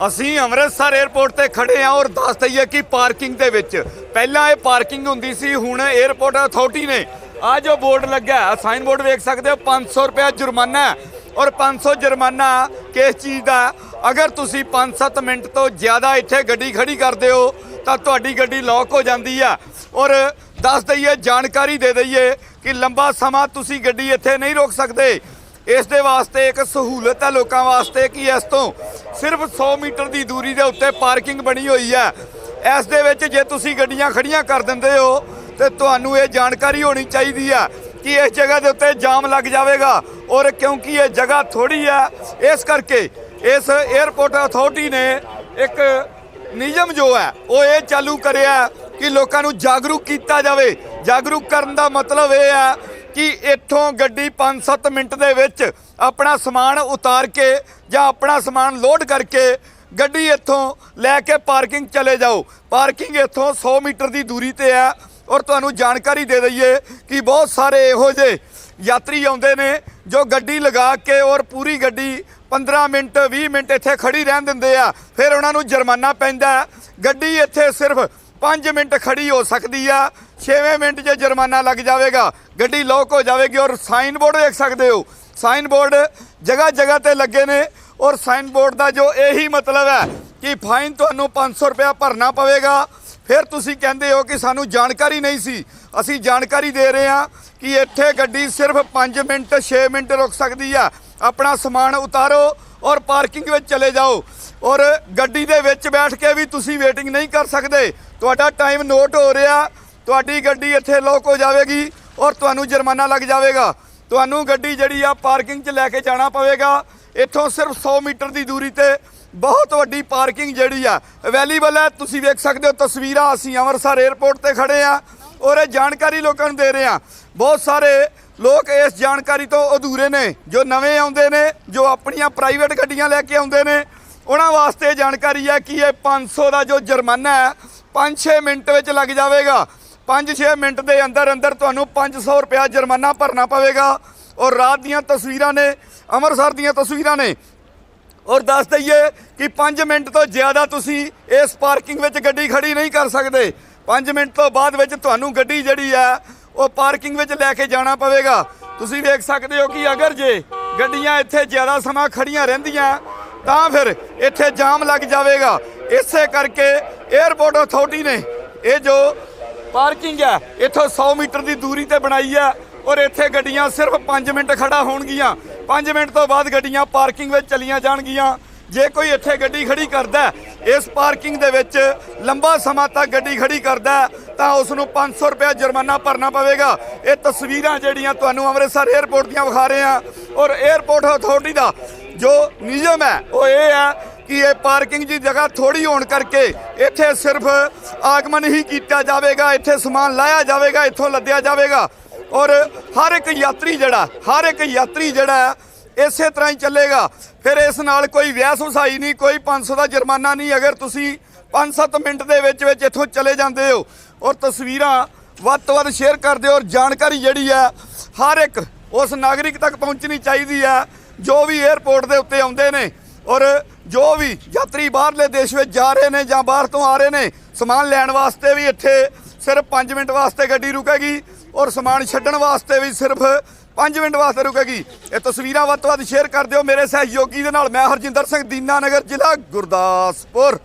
ਅਸੀਂ ਅੰਮ੍ਰਿਤਸਰ 에ਅਰਪੋਰਟ ਤੇ ਖੜੇ ਆ ਔਰ ਦੱਸ ਦਈਏ ਕਿ ਪਾਰਕਿੰਗ ਦੇ ਵਿੱਚ, ਪਹਿਲਾਂ ਇਹ ਪਾਰਕਿੰਗ ਹੁੰਦੀ ਸੀ, ਹੁਣ 에ਅਰਪੋਰਟ ਅਥਾਰਟੀ ਨੇ। ਆ ਜੋ ਬੋਰਡ ਲੱਗਾ ਹੈ ਸਾਈਨ ਬੋਰਡ ਵੇਖ ਸਕਦੇ ਹੋ 500 ਰੁਪਏ ਜੁਰਮਾਨਾ ਹੈ। ਔਰ 500 ਜੁਰਮਾਨਾ ਕਿਸ ਚੀਜ਼ ਦਾ? ਅਗਰ ਤੁਸੀਂ 5-7 ਮਿੰਟ ਤੋਂ ਜ਼ਿਆਦਾ ਇੱਥੇ ਗੱਡੀ ਖੜੀ ਕਰਦੇ ਹੋ, ਤਾਂ ਤੁਹਾਡੀ ਗੱਡੀ ਲੌਕ ਹੋ ਜਾਂਦੀ ਆ। ਔਰ ਦੱਸ ਦਈਏ, ਜਾਣਕਾਰੀ ਦੇ ਦਈਏ ਕਿ ਲੰਬਾ ਸਮਾਂ ਤੁਸੀਂ ਗੱਡੀ ਇੱਥੇ ਨਹੀਂ ਰੋਕ ਸਕਦੇ। ਇਸ ਦੇ ਵਾਸਤੇ ਇੱਕ ਸਹੂਲਤ ਹੈ ਲੋਕਾਂ ਵਾਸਤੇ ਕਿ ਇਸ ਤੋਂ ਸਿਰਫ 100 ਮੀਟਰ ਦੀ ਦੂਰੀ ਦੇ ਉੱਤੇ ਪਾਰਕਿੰਗ ਬਣੀ ਹੋਈ ਹੈ। ਇਸ ਦੇ ਵਿੱਚ ਜੇ ਤੁਸੀਂ ਗੱਡੀਆਂ ਖੜੀਆਂ ਕਰ ਦਿੰਦੇ ਹੋ, ਤੇ ਤੁਹਾਨੂੰ ਇਹ ਜਾਣਕਾਰੀ ਹੋਣੀ ਚਾਹੀਦੀ ਹੈ ਕਿ ਇਸ ਜਗ੍ਹਾ ਦੇ ਉੱਤੇ ਜਾਮ ਲੱਗ ਜਾਵੇਗਾ ਔਰ ਕਿਉਂਕਿ ਇਹ ਜਗ੍ਹਾ ਥੋੜੀ ਹੈ, ਇਸ ਕਰਕੇ ਇਸ 에ਅਰਪੋਰਟ ਅਥਾਰਟੀ ਨੇ ਇੱਕ ਨਿਯਮ ਜੋ ਹੈ, ਉਹ ਇਹ ਚਾਲੂ ਕਰਿਆ ਕਿ ਲੋਕਾਂ ਨੂੰ ਜਾਗਰੂਕ ਕੀਤਾ ਜਾਵੇ। ਜਾਗਰੂਕ ਕਰਨ ਦਾ ਮਤਲਬ ਇਹ ਹੈ ਕਿ ਇੱਥੋਂ ਗੱਡੀ 5-7 ਮਿੰਟ ਦੇ ਵਿੱਚ ਆਪਣਾ ਸਮਾਨ ਉਤਾਰ ਕੇ ਜਾਂ ਆਪਣਾ ਸਮਾਨ ਲੋਡ ਕਰਕੇ ਗੱਡੀ ਇੱਥੋਂ ਲੈ ਕੇ ਪਾਰਕਿੰਗ ਚਲੇ ਜਾਓ। ਪਾਰਕਿੰਗ ਇੱਥੋਂ 100 ਮੀਟਰ ਦੀ ਦੂਰੀ ਤੇ ਹੈ ਔਰ ਤੁਹਾਨੂੰ ਜਾਣਕਾਰੀ ਦੇ ਦਈਏ ਕਿ ਬਹੁਤ ਸਾਰੇ ਇਹੋ ਜਿਹੇ ਯਾਤਰੀ ਆਉਂਦੇ ਨੇ ਜੋ ਗੱਡੀ ਲਗਾ ਕੇ ਔਰ ਪੂਰੀ ਗੱਡੀ 15 ਮਿੰਟ 20 ਮਿੰਟ ਇੱਥੇ ਖੜੀ ਰਹਿਣ ਦਿੰਦੇ ਆ। ਫਿਰ ਉਹਨਾਂ ਨੂੰ ਜੁਰਮਾਨਾ ਪੈਂਦਾ ਗੱਡੀ ਇੱਥੇ ਸਿਰਫ 5 ਮਿੰਟ ਖੜੀ ਹੋ ਸਕਦੀ ਆ। 6ਵੇਂ ਮਿੰਟ 'ਚ ਜੁਰਮਾਨਾ ਲੱਗ ਜਾਵੇਗਾ। ਗੱਡੀ ਲੋਕ ਹੋ ਜਾਵੇਗੀ ਔਰ ਸਾਈਨ ਬੋਰਡ ਦੇਖ ਸਕਦੇ ਹੋ। ਸਾਈਨ ਬੋਰਡ ਜਗ੍ਹਾ ਜਗ੍ਹਾ ਤੇ ਲੱਗੇ ਨੇ ਔਰ ਸਾਈਨ ਬੋਰਡ ਦਾ ਜੋ ਇਹੀ ਮਤਲਬ ਹੈ ਕਿ ਫਾਈਨ ਤੁਹਾਨੂੰ 500 ਰੁਪਇਆ ਭਰਨਾ ਪਵੇਗਾ। ਫਿਰ ਤੁਸੀਂ ਕਹਿੰਦੇ ਹੋ ਕਿ ਸਾਨੂੰ ਜਾਣਕਾਰੀ ਨਹੀਂ ਸੀ। ਅਸੀਂ ਜਾਣਕਾਰੀ ਦੇ ਰਹੇ ਹਾਂ ਕਿ ਇੱਥੇ ਗੱਡੀ ਸਿਰਫ 5 ਮਿੰਟ 6 ਮਿੰਟ ਰੁਕ ਸਕਦੀ ਆ ਆਪਣਾ ਸਮਾਨ ਉਤਾਰੋ ਔਰ ਪਾਰਕਿੰਗ ਵਿੱਚ ਚਲੇ ਜਾਓ। ਔਰ ਗੱਡੀ ਦੇ ਵਿੱਚ ਬੈਠ ਕੇ ਵੀ ਤੁਸੀਂ ਵੇਟਿੰਗ ਨਹੀਂ ਕਰ ਸਕਦੇ। ਤੁਹਾਡਾ ਟਾਈਮ ਨੋਟ ਹੋ ਰਿਹਾ। ਤੁਹਾਡੀ ਗੱਡੀ ਇੱਥੇ ਲੋਕ ਹੋ ਜਾਵੇਗੀ ਔਰ ਤੁਹਾਨੂੰ ਜੁਰਮਾਨਾ ਲੱਗ ਜਾਵੇਗਾ। ਤੁਹਾਨੂੰ ਗੱਡੀ ਜਿਹੜੀ ਆ ਪਾਰਕਿੰਗ 'ਚ ਲੈ ਕੇ ਜਾਣਾ ਪਵੇਗਾ। ਇੱਥੋਂ ਸਿਰਫ 100 ਮੀਟਰ ਦੀ ਦੂਰੀ ਤੇ ਬਹੁਤ ਵੱਡੀ ਪਾਰਕਿੰਗ ਜਿਹੜੀ ਆ ਅਵੇਲੇਬਲ ਹੈ। ਤੁਸੀਂ ਵੇਖ ਸਕਦੇ ਹੋ ਤਸਵੀਰਾਂ, ਅਸੀਂ ਅੰਮ੍ਰਿਤਸਰ 에ਅਰਪੋਰਟ ਤੇ ਖੜੇ ਆ ਔਰ ਇਹ ਜਾਣਕਾਰੀ ਲੋਕਾਂ ਨੂੰ ਦੇ ਰਹੇ ਆ। ਬਹੁਤ ਸਾਰੇ ਲੋਕ ਇਸ ਜਾਣਕਾਰੀ ਤੋਂ ਅਧੂਰੇ ਨੇ, ਜੋ ਨਵੇਂ ਆਉਂਦੇ ਨੇ, ਜੋ ਆਪਣੀਆਂ ਪ੍ਰਾਈਵੇਟ ਗੱਡੀਆਂ ਲੈ ਕੇ ਆਉਂਦੇ ਨੇ। ਉਹਨਾਂ ਵਾਸਤੇ ਜਾਣਕਾਰੀ ਹੈ ਕਿ ਇਹ 500 ਦਾ ਜੋ ਜੁਰਮਾਨਾ ਹੈ 5-6 ਮਿੰਟ ਵਿੱਚ ਲੱਗ ਜਾਵੇਗਾ। 5-6 ਮਿੰਟ ਦੇ ਅੰਦਰ ਅੰਦਰ ਤੁਹਾਨੂੰ 500 ਰੁਪਇਆ ਜੁਰਮਾਨਾ ਭਰਨਾ ਪਵੇਗਾ। ਔਰ ਰਾਤ ਦੀਆਂ ਤਸਵੀਰਾਂ ਨੇ, ਅੰਮ੍ਰਿਤਸਰ ਦੀਆਂ ਤਸਵੀਰਾਂ ਨੇ। ਔਰ ਦੱਸ ਦਈਏ ਕਿ 5 ਮਿੰਟ ਤੋਂ ਜ਼ਿਆਦਾ ਤੁਸੀਂ ਇਸ ਪਾਰਕਿੰਗ ਵਿੱਚ ਗੱਡੀ ਖੜੀ ਨਹੀਂ ਕਰ ਸਕਦੇ। 5 ਮਿੰਟ ਤੋਂ ਬਾਅਦ ਵਿੱਚ ਤੁਹਾਨੂੰ ਗੱਡੀ ਜਿਹੜੀ ਹੈ, ਉਹ ਪਾਰਕਿੰਗ ਵਿੱਚ ਲੈ ਕੇ ਜਾਣਾ ਪਵੇਗਾ। ਤੁਸੀਂ ਵੇਖ ਸਕਦੇ ਹੋ ਕਿ ਅਗਰ ਜੇ ਗੱਡੀਆਂ ਇੱਥੇ ਜ਼ਿਆਦਾ ਸਮਾਂ ਖੜੀਆਂ ਰਹਿੰਦੀਆਂ, ਤਾਂ ਫਿਰ ਇੱਥੇ ਜਾਮ ਲੱਗ ਜਾਵੇਗਾ। ਇਸੇ ਕਰਕੇ 에ਅਰਪੋਰਟ ਅਥਾਰਟੀ ਨੇ ਇਹ ਜੋ ਪਾਰਕਿੰਗ ਹੈ। ਇੱਥੋਂ 100 ਮੀਟਰ ਦੀ ਦੂਰੀ ਤੇ ਬਣਾਈ ਹੈ ਔਰ ਇੱਥੇ ਗੱਡੀਆਂ ਸਿਰਫ 5 ਮਿੰਟ ਖੜਾ ਹੋਣਗੀਆਂ। 5 ਮਿੰਟ ਤੋਂ ਬਾਅਦ ਗੱਡੀਆਂ ਪਾਰਕਿੰਗ ਵਿੱਚ ਚਲੀਆਂ ਜਾਣਗੀਆਂ। ਜੇ ਕੋਈ ਇੱਥੇ ਗੱਡੀ ਖੜੀ ਕਰਦਾ ਇਸ ਪਾਰਕਿੰਗ ਦੇ ਵਿੱਚ ਲੰਬਾ ਸਮਾਂ ਤੱਕ ਗੱਡੀ ਖੜੀ ਕਰਦਾ ਤਾਂ ਉਸ ਨੂੰ 500 ਰੁਪਏ ਜੁਰਮਾਨਾ ਭਰਨਾ ਪਵੇਗਾ। ਇਹ ਤਸਵੀਰਾਂ ਜਿਹੜੀਆਂ ਤੁਹਾਨੂੰ ਅੰਮ੍ਰਿਤਸਰ 에ਅਰਪੋਰਟ ਦੀਆਂ ਵਿਖਾ ਰਹੇ ਹਾਂ। ਔਰ 에ਅਰਪੋਰਟ ਅਥਾਰਟੀ ਦਾ ਜੋ ਨਿਯਮ ਹੈ, ਉਹ ਇਹ ਹੈ ਕਿ ਇਹ ਪਾਰਕਿੰਗ ਦੀ ਜਗ੍ਹਾ ਥੋੜੀ ਹੋਣ ਕਰਕੇ ਇੱਥੇ ਸਿਰਫ ਆਗਮਨ ਹੀ ਕੀਤਾ ਜਾਵੇਗਾ, ਇੱਥੇ ਸਮਾਨ ਲਾਇਆ ਜਾਵੇਗਾ, ਇੱਥੋਂ ਲੱਦਿਆ ਜਾਵੇਗਾ। ਔਰ ਹਰ ਇੱਕ ਯਾਤਰੀ ਜਿਹੜਾ, ਹਰ ਇੱਕ ਯਾਤਰੀ ਜਿਹੜਾ ਇਸੇ ਤਰ੍ਹਾਂ ਹੀ ਚੱਲੇਗਾ। ਫਿਰ ਇਸ ਨਾਲ ਕੋਈ ਵਿਆਹ ਵਸਾਈ ਨਹੀਂ, ਕੋਈ 500 ਦਾ ਜੁਰਮਾਨਾ ਨਹੀਂ। ਅਗਰ ਤੁਸੀਂ 5-7 ਮਿੰਟ ਦੇ ਵਿੱਚ ਵਿੱਚ ਇੱਥੋਂ ਚਲੇ ਜਾਂਦੇ ਹੋ, ਔਰ ਤਸਵੀਰਾਂ ਵੱਧ ਤੋਂ ਵੱਧ ਸ਼ੇਅਰ ਕਰਦੇ ਹੋ, ਔਰ ਜਾਣਕਾਰੀ ਜਿਹੜੀ ਹੈ ਹਰ ਇੱਕ ਉਸ ਨਾਗਰਿਕ ਤੱਕ ਪਹੁੰਚਣੀ ਚਾਹੀਦੀ ਹੈ, ਜੋ ਵੀ 에ਅਰਪੋਰਟ ਦੇ ਉੱਤੇ ਆਉਂਦੇ ਨੇ। ਔਰ ਜੋ ਵੀ ਯਾਤਰੀ ਬਾਹਰਲੇ ਦੇਸ਼ ਵਿੱਚ ਜਾ ਰਹੇ ਨੇ ਜਾਂ ਬਾਹਰ ਤੋਂ ਆ ਰਹੇ ਨੇ, ਸਮਾਨ ਲੈਣ ਵਾਸਤੇ ਵੀ ਇੱਥੇ ਸਿਰਫ 5 ਮਿੰਟ ਵਾਸਤੇ ਗੱਡੀ ਰੁਕੇਗੀ ਔਰ ਸਮਾਨ ਛੱਡਣ ਵਾਸਤੇ ਵੀ ਸਿਰਫ 5 ਮਿੰਟ ਵਾਸਤੇ ਰੁਕੇਗੀ। ਇਹ ਤਸਵੀਰਾਂ ਵੱਧ ਤੋਂ ਵੱਧ ਸ਼ੇਅਰ ਕਰ ਦਿਓ ਮੇਰੇ ਸਹਿਯੋਗੀ ਦੇ ਨਾਲ। ਮੈਂ ਹਰਜਿੰਦਰ ਸਿੰਘ, ਦੀਨਾ ਨਗਰ ਜ਼ਿਲ੍ਹਾ ਗੁਰਦਾਸਪੁਰ।